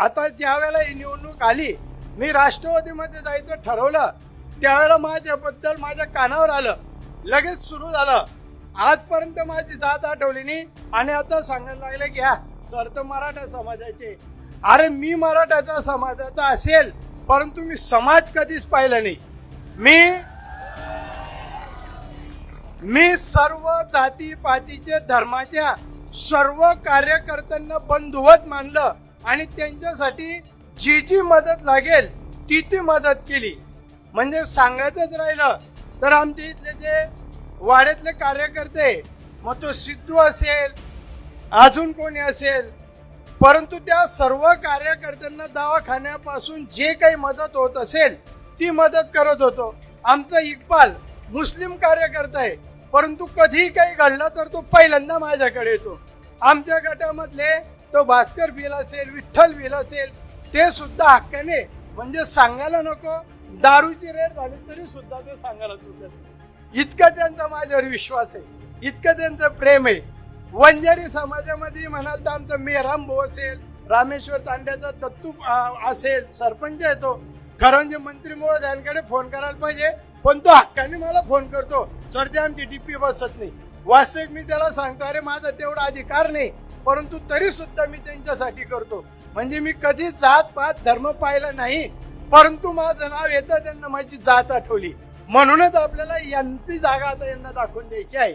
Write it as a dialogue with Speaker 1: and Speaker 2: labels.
Speaker 1: आता ज्या वेळेला ही निवडणूक आली मी राष्ट्रवादीमध्ये जायचं ठरवलं त्यावेळेला माझ्याबद्दल माझ्या कानावर आलं लगेच सुरू झालं. आजपर्यंत माझी जात आठवली नाही आणि आता सांगायला लागले की हा सर तर मराठा समाजाचे अरे मी मराठाचा समाजाचा असेल परंतु मी समाज कधीच पाहिला नाही. मी मी सर्व जाती पातीचे धर्माच्या सर्व कार्यकर्त्यांना बंधुवत मानलं. आणि त्यांच्यासाठी जी जी मदत लागेल ती ती मदत केली. म्हणजे सांगायचंच राहिलं तर आमच्या इथले जे वाड्यातले कार्यकर्ते मग तो सिद्धू असेल अजून कोणी असेल परंतु त्या सर्व कार्यकर्त्यांना दवाखान्यापासून जे काही मदत होत असेल ती मदत करत होतो. आमचा इकबाल मुस्लिम कार्यकर्ता आहे परंतु कधी काही घडलं तर तो पहिल्यांदा माझ्याकडे येतो. आमच्या गटामधले तो भास्कर बिल असेल विठ्ठल बिल असेल ते सुद्धा हक्काने म्हणजे सांगायला नको दारूची रेट झाली तरी सुद्धा ते सांगायला चुकत इतका त्यांचा माझ्यावर विश्वास आहे इतकं त्यांचं प्रेम आहे. वंजारी समाजामध्ये म्हणाल तर आमचं मेहराम भाऊ असेल रामेश्वर तांड्याचा दत्तू असेल सरपंच आहे तो. खरं म्हणजे मंत्री महोदयांकडे फोन करायला पाहिजे पण तो हक्काने मला फोन करतो. सर ते आमची डीपी बसत नाही. वास्तविक मी त्याला सांगतो अरे माझा तेवढा अधिकार नाही. परंतु तरी सुद्धा मी त्यांच्यासाठी करतो. म्हणजे मी कधी जात पात धर्म पाहिला नाही परंतु माझं नाव येतं त्यांना माझी जात आठवली. म्हणूनच आपल्याला यांची जागा आता यांना दाखवून द्यायची आहे.